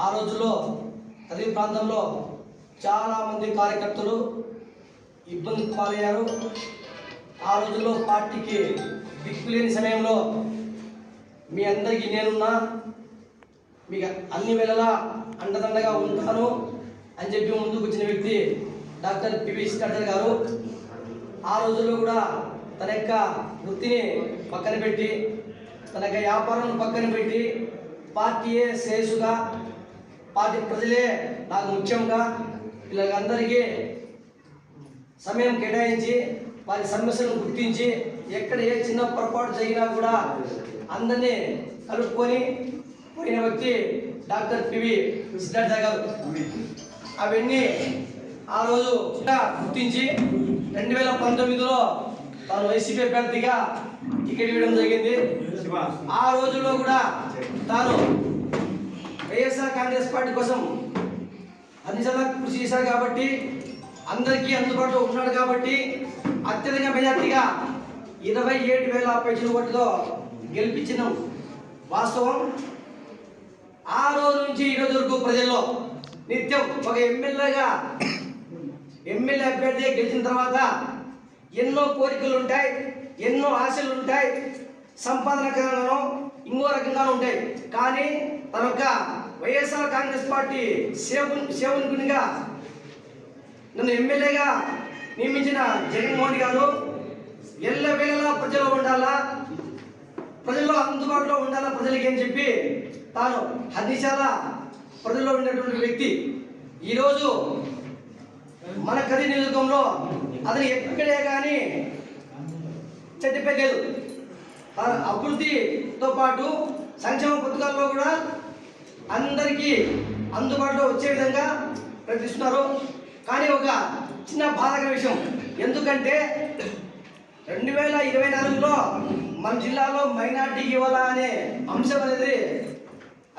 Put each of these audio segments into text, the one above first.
ఆ రోజుల్లో తల్లి ప్రాంతంలో చాలామంది కార్యకర్తలు ఇబ్బంది పాలయ్యారు. ఆ రోజుల్లో పార్టీకి దిక్కులేని సమయంలో మీ అందరికీ నేనున్నా మీకు అన్ని వేళలా అండదండగా ఉంటాను అని చెప్పి ముందుకు వచ్చిన వ్యక్తి డాక్టర్ పివి శ్రీధర్ గారు. ఆ రోజుల్లో కూడా తన యొక్క వృత్తిని పక్కన పెట్టి తన యొక్క వ్యాపారం పక్కన పెట్టి పార్టీయే శ్రేయస్సుగా పార్టీ ప్రజలే నాకు ముఖ్యంగా వీళ్ళందరికీ సమయం కేటాయించి వారి సమస్యలను గుర్తించి ఎక్కడ ఏ చిన్న పొరపాటు జరిగినా కూడా అందరినీ కలుపుకొని పోయిన వ్యక్తి డాక్టర్ పివి సిద్ధార్థ గారు. అవన్నీ ఆ రోజు గుర్తించి రెండు వేల పంతొమ్మిదిలో తాను వైసీపీ అభ్యర్థిగా టికెట్ ఇవ్వడం జరిగింది. ఆ రోజుల్లో కూడా తాను వైఎస్ఆర్ కాంగ్రెస్ పార్టీ కోసం అన్నిసార్లు కృషి చేశారు కాబట్టి అందరికీ అందుబాటులో ఉన్నాడు కాబట్టి అత్యధిక మెజార్టీగా ఇరవై ఏడు వేల పైసలు ఓటుతో గెలిపించిన వాస్తవం. ఆ రోజు నుంచి ఈరోజు వరకు ప్రజల్లో నిత్యం ఒక ఎమ్మెల్యేగా ఎమ్మెల్యే అభ్యర్థి గెలిచిన తర్వాత ఎన్నో కోరికలు ఉంటాయి ఎన్నో ఆశలు ఉంటాయి సంపాదన రకంగానో ఇంకో రకంగానో ఉంటాయి. కానీ తన యొక్క వైఎస్ఆర్ కాంగ్రెస్ పార్టీ సేవ సేవకునిగా నన్ను ఎమ్మెల్యేగా నియమించిన జగన్మోహన్ గారు ఎల్ల వేళలా ప్రజలు ఉండాలా ప్రజల్లో అందుబాటులో ఉండాలా ప్రజలకి అని చెప్పి తాను హదిశాల ప్రజల్లో ఉండేటువంటి వ్యక్తి. ఈరోజు మన కది నియోజకంలో అతను ఎక్కడే కానీ చెడ్డపెట్టలేదు అభివృద్ధితో పాటు సంక్షేమ అందరికీ అందుబాటులో వచ్చే విధంగా ప్రయత్నిస్తున్నారు. కానీ ఒక చిన్న బాధకర విషయం. ఎందుకంటే రెండు వేల ఇరవై నాలుగులో మన జిల్లాలో మైనార్టీ ఇవ్వాలా అనే అంశం అనేది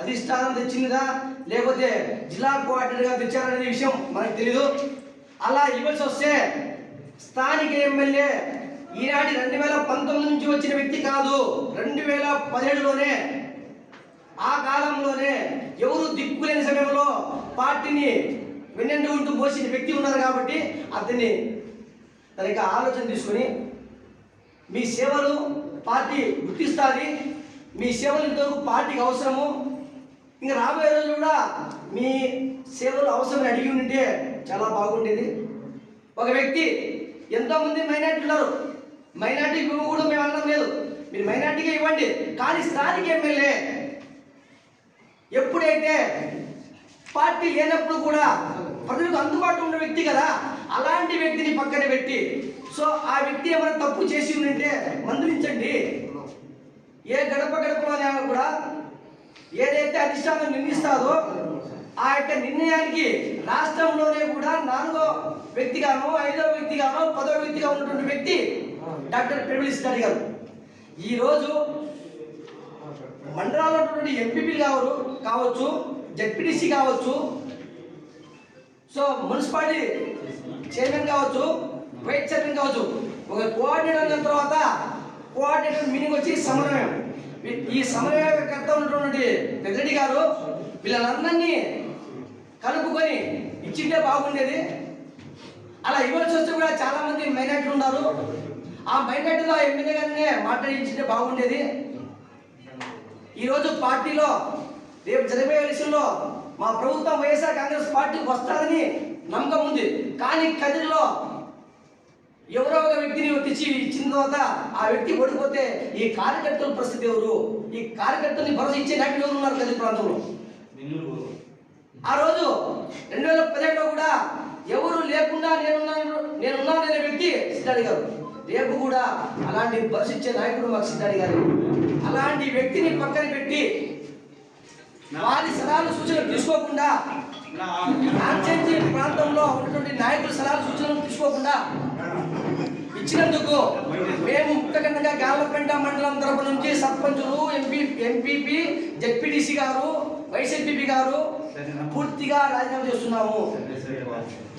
అధిష్టానం తెచ్చిందా లేకపోతే జిల్లా కోఆర్డినేటర్గా తెచ్చారనే విషయం మనకు తెలీదు. అలా ఇవ్వాల్సి వస్తే స్థానిక ఎమ్మెల్యే ఈనాటి రెండు వేల పంతొమ్మిది నుంచి వచ్చిన వ్యక్తి కాదు రెండు వేల పదిహేడులోనే ఆ కాలంలోనే ఎవరు దిక్కులేని సమయంలో పార్టీని వెన్నెండు ఉంటూ పోసిన వ్యక్తి ఉన్నారు కాబట్టి అతన్ని తన యొక్క ఆలోచన తీసుకొని మీ సేవలు పార్టీ గుర్తిస్తుంది మీ సేవలు ఇంతవరకు పార్టీకి అవసరము. ఇంకా రాబోయే రోజులు కూడా మీ సేవలు అవసరం అడిగి ఉంటే చాలా బాగుండేది. ఒక వ్యక్తి ఎంతోమంది మైనార్టీ ఉన్నారు. మైనార్టీకి కూడా మేము అనడం లేదు. మీరు మైనార్టీగా ఇవ్వండి. కానీ స్థానిక ఎమ్మెల్యే ఎప్పుడైతే పార్టీ లేనప్పుడు కూడా ప్రజలకు అందుబాటులో ఉన్న వ్యక్తి కదా అలాంటి వ్యక్తిని పక్కన పెట్టి సో ఆ వ్యక్తి ఏమైనా తప్పు చేసి ఉంటే మందలించండి. ఏ గడప గడపలోనే కూడా ఏదైతే అధిష్టానం నిర్ణయిస్తారో ఆ యొక్క నిర్ణయానికి రాష్ట్రంలోనే కూడా నాలుగో వ్యక్తిగానో ఐదో వ్యక్తిగానో పదో వ్యక్తిగా ఉన్నటువంటి వ్యక్తి డాక్టర్ పెబిలిస్తారి గారు. ఈరోజు మండలాల్లో ఉన్నటువంటి ఎంపీపీ కావచ్చు కావచ్చు జడ్పీటీసీ కావచ్చు సో మున్సిపాలిటీ చైర్మన్ కావచ్చు వైస్ చైర్మన్ కావచ్చు ఒక కోఆర్డినేటర్ అయిన తర్వాత కోఆర్డినేటర్ మీనింగ్ వచ్చి సమన్వయం. ఈ- సమన్వయకర్త ఉన్నటువంటి పెద్దరెడ్డి గారు వీళ్ళందరినీ కలుపుకొని ఇచ్చింటే బాగుండేది. అలా ఇవ్వాల్సి వస్తే కూడా చాలామంది మైనార్టీలు ఉన్నారు. ఆ మైనార్టీలో ఎమ్మెల్యే గారినే మాట్లాడించింటే బాగుండేది. ఈరోజు పార్టీలో రేపు జరిగే ఎలక్షన్లో మా ప్రభుత్వం వైఎస్ఆర్ కాంగ్రెస్ పార్టీకి వస్తారని నమ్మకం ఉంది. కానీ కదిరిలో ఎవరో ఒక వ్యక్తిని తెచ్చి ఇచ్చిన తర్వాత ఆ వ్యక్తి ఓడిపోతే ఈ కార్యకర్తల పరిస్థితి ఎవరు? ఈ కార్యకర్తల్ని భరోసా ఇచ్చే నాయకులు ఎవరు ఉన్నారు కదిరి ప్రాంతంలో? ఆ రోజు రెండు వేల పదిహేడులో కూడా ఎవరు లేకుండా నేనున్నాను నేనున్నాననే వ్యక్తి సిద్ధాడి గారు. రేపు కూడా అలాంటి బస్సు ఇచ్చే నాయకుడు మాకు సిద్ధాడి గారు. అలాంటి వ్యక్తిని పక్కన పెట్టి వారి సలహాలు సూచనలు తీసుకోకుండా కాన్స్టిట్యూన్సీ ప్రాంతంలో ఉన్నటువంటి నాయకుల సలహాలు సూచనలు తీసుకోకుండా ఇచ్చినందుకు మేము ముక్తకండగా గాలపెంట మండలం తరపు నుంచి సర్పంచులు ఎంపీ ఎంపీపీ జెడ్పీటీసీ గారు వైస్ ఎంపీపీ గారు పూర్తిగా రాజీనామా చేస్తున్నాము.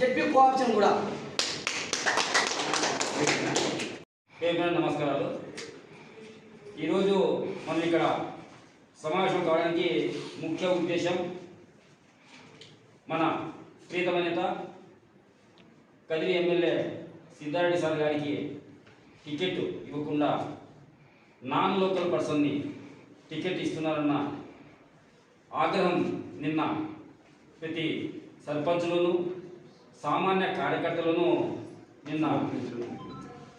జెడ్పీ కోఆప్షన్ కూడా. నమస్కారాలు? ఈరోజు మనం ఇక్కడ సమావేశం కావడానికి ముఖ్య ఉద్దేశం మన ప్రీతమ నేత కదిరి ఎమ్మెల్యే సిద్ధారెడ్డి సార్ గారికి టికెట్ ఇవ్వకుండా నాన్ లోకల్ పర్సన్ని టికెట్ ఇస్తున్నారన్న ఆగ్రహం నిన్న ప్రతి సర్పంచులను సామాన్య కార్యకర్తలను నిన్న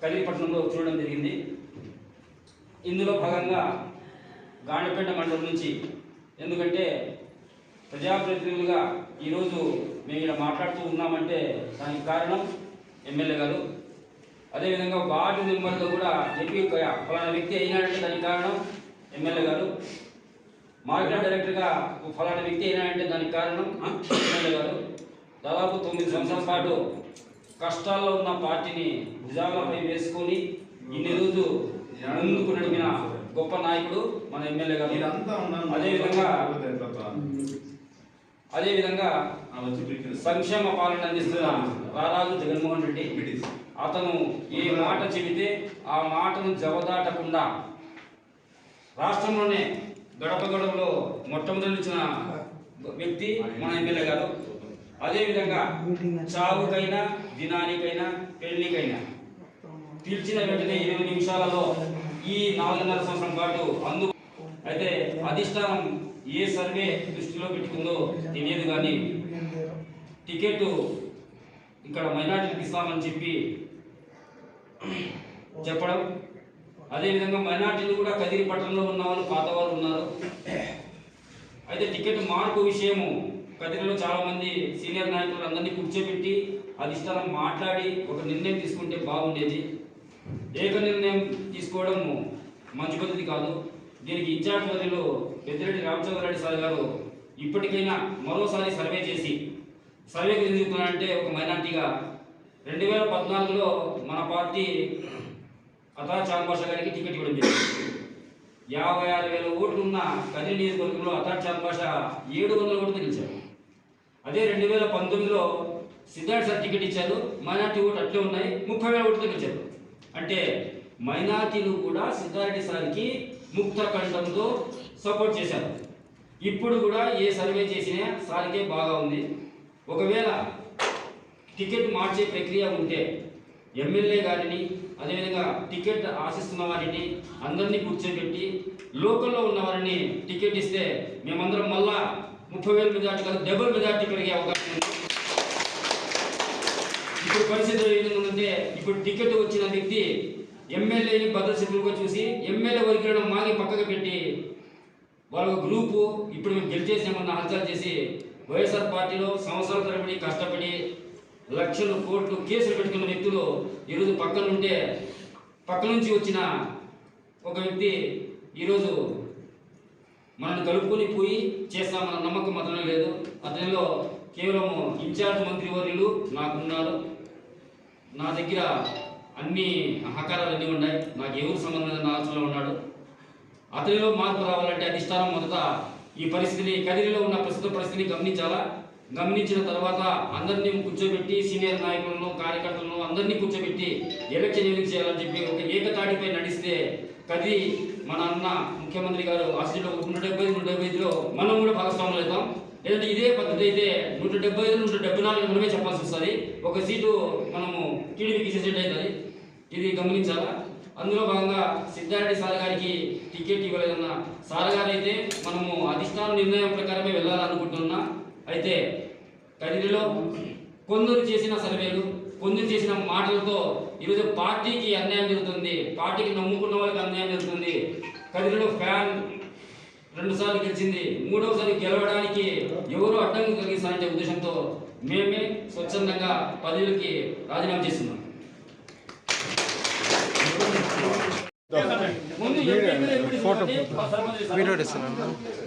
కదిరిపట్నంలో చూడడం జరిగింది. ఇందులో భాగంగా గాండపేట మండలం నుంచి ఎందుకంటే ప్రజాప్రతినిధులుగా ఈరోజు మేము ఇక్కడ మాట్లాడుతూ ఉన్నామంటే దానికి కారణం ఎమ్మెల్యే గారు. అదేవిధంగా వార్డు మెంబర్లు కూడా చెప్పి ఫలానా వ్యక్తి అయినాడంటే దానికి కారణం ఎమ్మెల్యే గారు. మార్కెట్ డైరెక్టర్గా ఫలానా వ్యక్తి అయినాడంటే దానికి కారణం ఎమ్మెల్యే గారు. దాదాపు తొమ్మిది సంవత్సరాల పాటు కష్టాల్లో ఉన్న పార్టీని భుజాలపై వేసుకొని ఇన్ని రోజు ముందుకు నడిపిన గొప్ప నాయకుడు మన ఎమ్మెల్యే గారు. అదేవిధంగా అదేవిధంగా సంక్షేమ పాలన అందిస్తున్న రారాజు జగన్మోహన్ రెడ్డి అతను ఏ మాట చెబితే ఆ మాటను జవదాటకుండా రాష్ట్రంలోనే గడప గడపలో మొట్టమొదటి నిలిచిన వ్యక్తి మన ఎమ్మెల్యే గారు. అదేవిధంగా చావుకైనా దినానికైనా పెళ్ళికైనా పిలిచిన వెంటనే ఇరవై నిమిషాలలో ఈ నాలుగున్నర సంవత్సరం పాటు అందు అయితే అధిష్టానం ఏ సర్వే దృష్టిలో పెట్టుకుందో తెలియదు కానీ టికెట్ ఇక్కడ మైనార్టీలకు ఇస్తామని చెప్పి చెప్పడం. అదేవిధంగా మైనార్టీలు కూడా కదిరి పట్టణంలో ఉన్న వాళ్ళు పాత వాళ్ళు ఉన్నారు. అయితే టికెట్ మార్పు విషయము కదిరిలో చాలామంది సీనియర్ నాయకులు అందరినీ కూర్చోబెట్టి అధిష్టానం మాట్లాడి ఒక నిర్ణయం తీసుకుంటే బాగుండేది. ఏక నిర్ణయం తీసుకోవడం మంచి పద్ధతి కాదు. దీనికి ఇన్ఛార్జ్ మంత్రులు పెద్దిరెడ్డి రామచంద్రారెడ్డి సార్ గారు ఇప్పటికైనా మరోసారి సర్వే చేసి సర్వేకి ఎందుకు ఒక మైనార్టీగా రెండు వేల పద్నాలుగులో మన పార్టీ అతా చాంబాష గారికి టికెట్ ఇవ్వడం జరిగింది. యాభై ఆరు వేల ఓట్లున్న కదిరి నియోజకవర్గంలో అతా చాంబాష ఏడు వందల ఓట్లు గెలిచారు. అదే రెండు వేల పంతొమ్మిదిలో సిద్ధార్థ సార్ టికెట్ ఇచ్చారు. మైనార్టీ ఓట్లు అట్లే ఉన్నాయి. ముప్పై వేల ఓట్లు గెలిచారు. అంటే మైనార్టీలు కూడా సిద్ధారెడ్డి సార్కి ముక్త కంఠంతో సపోర్ట్ చేశారు. ఇప్పుడు కూడా ఏ సర్వే చేసినా సార్కే బాగా ఉంది. ఒకవేళ టికెట్ మార్చే ప్రక్రియ ఉంటే ఎమ్మెల్యే గారిని అదేవిధంగా టికెట్ ఆశిస్తున్న వారిని అందరినీ కూర్చోబెట్టి లోకల్లో ఉన్న వారిని టికెట్ ఇస్తే మేమందరం మళ్ళా ముప్పై వేల మెజార్టీ కాదు డబుల్ మెజార్టీ పెరిగే అవకాశం ఉంది. ఇప్పుడు పరిస్థితి ఏ విధంగా ఉందంటే ఇప్పుడు టికెట్ వచ్చిన వ్యక్తి ఎమ్మెల్యేని భద్రశత్రులుగా చూసి ఎమ్మెల్యే వర్గీకరణ మాగి పక్కకు పెట్టి వాళ్ళ ఒక గ్రూపు ఇప్పుడు మేము గెలిచేసామన్న హల్చల్ చేసి వైఎస్ఆర్ పార్టీలో సంవత్సరాల తరబడి కష్టపడి లక్షలు కోట్లు కేసులు పెట్టుకున్న వ్యక్తులు ఈరోజు పక్కన ఉంటే పక్క నుంచి వచ్చిన ఒక వ్యక్తి ఈరోజు మనల్ని కలుపుకొని పోయి చేస్తామన్న నమ్మకం అతను లేదు. అతనిలో కేవలం ఇన్ఛార్జ్ మంత్రి వర్యులు నాకున్నారు. నా దగ్గర అన్ని అహకారాలు అన్నీ ఉన్నాయి. నాకు ఎవరు సంబంధం లేదని ఆలోచనలో ఉన్నాడు. అతనిలో మార్పు రావాలంటే అధిష్టానం మొదట ఈ పరిస్థితిని కదిరిలో ఉన్న ప్రస్తుత పరిస్థితిని గమనించాలా? గమనించిన తర్వాత అందరినీ కూర్చోబెట్టి సీనియర్ నాయకులను కార్యకర్తలను అందరినీ కూర్చోబెట్టి ఎలక్షన్ ఎందుకు చేయాలని చెప్పి ఒక ఏకతాటిపై నడిస్తే కది మన అన్న ముఖ్యమంత్రి గారు ఆశీలో నూట డెబ్బై నూట డెబ్బై ఐదులో మనం కూడా భాగస్వాములు అవుతాం. లేదంటే ఇదే పద్ధతి అయితే నూట డెబ్బై ఐదు నూట డెబ్బై నాలుగు మనమే చెప్పాల్సి వస్తుంది. ఒక సీటు మనము టీడీపీకి ఇచ్చేసేట్ అవుతుంది. ఇది గమనించాలా? అందులో భాగంగా సిద్ధారెడ్డి సార్ గారికి టికెట్ ఇవ్వలేదన్న సార్ గారు అయితే మనము అధిష్టాన నిర్ణయం ప్రకారమే వెళ్ళాలనుకుంటున్నా. అయితే కదిరిలో కొందరు చేసిన సర్వేలు కొందరు చేసిన మాటలతో ఈరోజు పార్టీకి అన్యాయం జరుగుతుంది. పార్టీకి నమ్ముకున్న వాళ్ళకి అన్యాయం జరుగుతుంది. కదిరిలో ఫ్యాన్ రెండు సార్లు గెలిచింది మూడవసారి గెలవడానికి ఎవరు అడ్డంకి కలిగిస్తారంటే ఉద్దేశంతో మేమే స్వచ్ఛందంగా పదవులకి రాజీనామా చేస్తున్నాం.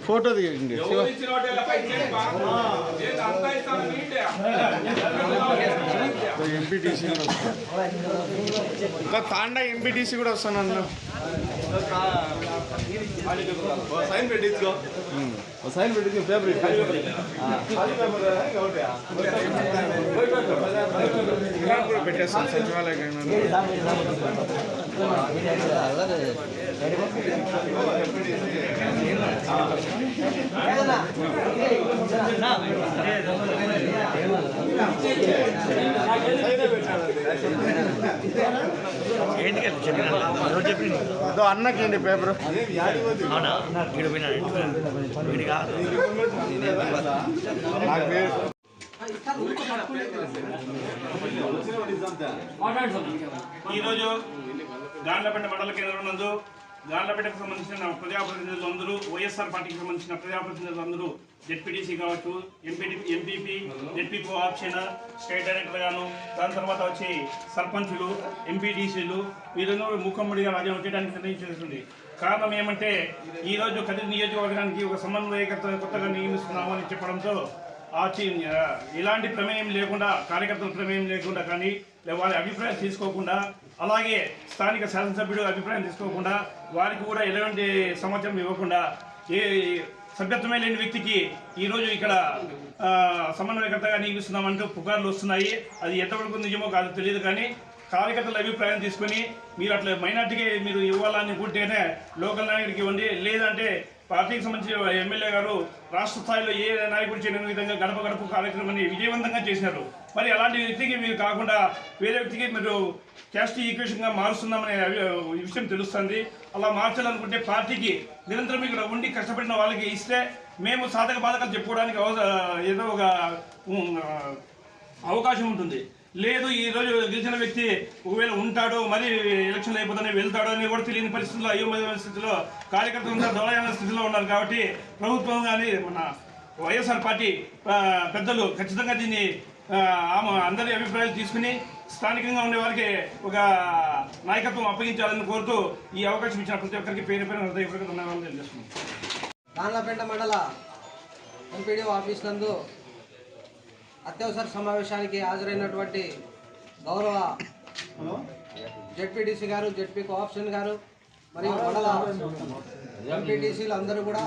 ఫోటో శివ. ఎంపీటీసీ తాండా ఎంపీటీసీ కూడా వస్తాను అందులో సైన్ పెట్టించుకో సైన్ పెట్టించుకో పేపర్ ఇలా పెట్టేస్తాను. సచివాలయం ఇదో అన్నకి ఏంటి పేపర్. ఈరోజు గాండ్లపేట మండల కేంద్రం నందు గాండ్లపేటకు సంబంధించిన ప్రజాప్రతినిధులు అందరూ వైఎస్ఆర్ పార్టీకి సంబంధించిన ప్రజాప్రతినిధులు అందరూ జెడ్పీటీసీ కావచ్చు MPT MPP ZP co option state director గాను దాని తర్వాత వచ్చి సర్పంచులు ఎంపీటీసీలు వీరందరూ ముఖమ్మడిగా రాజ్యం చేయడానికి నిర్ణయించేస్తుంది కారణం ఏమంటే ఈరోజు కదిరి నియోజకవర్గానికి ఒక సమన్వయకర్త కొత్తగా నియమిస్తున్నాము అని చెప్పడంతో ఆ ఇలాంటి ఎలాంటి ప్రమేయం లేకుండా కార్యకర్తల ప్రమేయం లేకుండా కానీ లేదా వారి అభిప్రాయం తీసుకోకుండా అలాగే స్థానిక శాసనసభ్యుడు అభిప్రాయం తీసుకోకుండా వారికి కూడా ఎలాంటి సమాచారం ఇవ్వకుండా ఏ సభ్యత్వమే లేని వ్యక్తికి ఈరోజు ఇక్కడ సమన్వయకర్తగా నియమిస్తున్నామంటూ పుకార్లు వస్తున్నాయి. అది ఎంతవరకు నిజమో కాదు తెలియదు కానీ కార్యకర్తల అభిప్రాయం తీసుకొని మీరు అట్లా మైనార్టీకి మీరు ఇవ్వాలనుకుంటేనే లోకల్ నాయకుడికి ఇవ్వండి. లేదంటే పార్టీకి సంబంధించిన ఎమ్మెల్యే గారు రాష్ట్ర స్థాయిలో ఏ నాయకుడు చేయని విధంగా గడప గడప కార్యక్రమాన్ని విజయవంతంగా చేసినారు మరి అలాంటి వ్యక్తికి మీరు కాకుండా వేరే వ్యక్తికి మీరు క్యాస్ట్ ఈక్వేషన్గా మారుస్తున్నామనే విషయం తెలుస్తుంది. అలా మార్చాలనుకుంటే పార్టీకి నిరంతరం ఇక్కడ ఉండి కష్టపడిన వాళ్ళకి ఇస్తే మేము సాధక బాధకాలు చెప్పుకోవడానికి అవ- ఏదో ఒక అవకాశం ఉంటుంది. లేదు ఈ రోజు గెలిచిన వ్యక్తి ఒకవేళ ఉంటాడో మరి ఎలక్షన్ అయిపోతానే వెళ్తాడో అని కూడా తెలియని పరిస్థితుల్లో అయోమయమైన స్థితిలో కార్యకర్తలు ఉన్న స్థితిలో ఉన్నారు కాబట్టి ప్రభుత్వం కానీ మన వైఎస్ఆర్ పార్టీ పెద్దలు ఖచ్చితంగా దీన్ని ఆమె అందరి అభిప్రాయాలు తీసుకుని స్థానికంగా ఉండే వారికి ఒక నాయకత్వం అప్పగించాలని కోరుతూ ఈ అవకాశం ఇచ్చిన ప్రతి ఒక్కరికి పేరు పేరు హృదయపూర్వక ధన్యవాదాలు తెలియజేస్తున్నాను. దాన్లపేట మండల ఎంపీడీ ఆఫీస్ నందు అత్యవసర సమావేశానికి హాజరైనటువంటి గౌరవ జెడ్పీటీసీ గారు జెడ్పీ కోఆప్షన్ గారు మరియు మండల ఎంపీటీసీలు అందరూ కూడా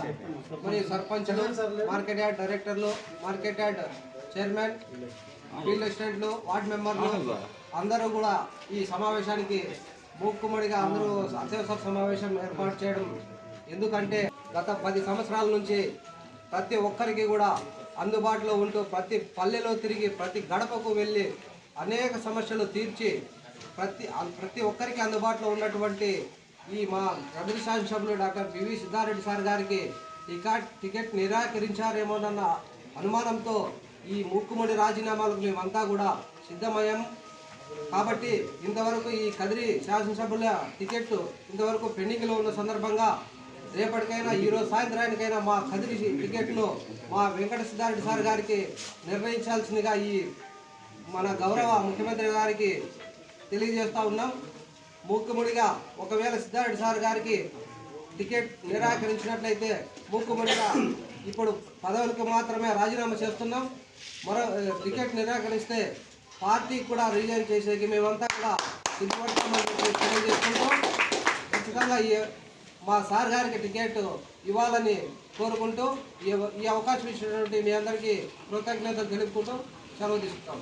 మరియు సర్పంచ్లు మార్కెట్ యార్డ్ డైరెక్టర్లు మార్కెట్ యార్డ్ చైర్మన్ ఫీల్డ్ అసిస్టెంట్లు వార్డ్ మెంబర్లు అందరూ కూడా ఈ సమావేశానికి మూక్కుమ్మడిగా అందరూ అత్యవసర సమావేశం ఏర్పాటు చేయడం ఎందుకంటే గత పది సంవత్సరాల నుంచి ప్రతి ఒక్కరికి కూడా అందుబాటులో ఉంటూ ప్రతి పల్లెలో తిరిగి ప్రతి గడపకు వెళ్ళి అనేక సమస్యలు తీర్చి ప్రతి ప్రతి ఒక్కరికి అందుబాటులో ఉన్నటువంటి ఈ మా గదిరి శాసనసభ్యులు డాక్టర్ పివి సిద్ధారెడ్డి సార్ గారికి టికెట్ టికెట్ నిరాకరించారేమోనన్న అనుమానంతో ఈ మూక్కుముడి రాజీనామాలకు మేమంతా కూడా సిద్ధమయ్యాం. కాబట్టి ఇంతవరకు ఈ కదిరి శాసనసభ్యుల టికెట్ ఇంతవరకు పెండింగ్లో ఉన్న సందర్భంగా రేపటికైనా ఈరోజు సాయంత్రానికైనా మా కదిరి టికెట్ను మా వెంకట సిద్ధారెడ్డి సార్ గారికి నిర్ణయించాల్సిందిగా ఈ మన గౌరవ ముఖ్యమంత్రి గారికి తెలియజేస్తా ఉన్నాం. మూకుముడిగా ఒకవేళ సిద్ధారెడ్డి సార్ గారికి టికెట్ నిరాకరించినట్లయితే మూకుముడిగా ఇప్పుడు పదవులకు మాత్రమే రాజీనామా చేస్తున్నాం. మరో టికెట్ నిరాకరిస్తే పార్టీ కూడా రిజైన్ చేసేకి మేమంతా కూడా సిద్ధపడతామని చెప్పి తెలియజేసుకుంటాం ఖచ్చితంగా మా సార్ గారికి టికెట్ ఇవ్వాలని కోరుకుంటూ ఈ ఈ అవకాశం ఇచ్చినటువంటి మీ అందరికీ కృతజ్ఞతలు తెలుపుకుంటూ సెలవు తీసుకుంటాం.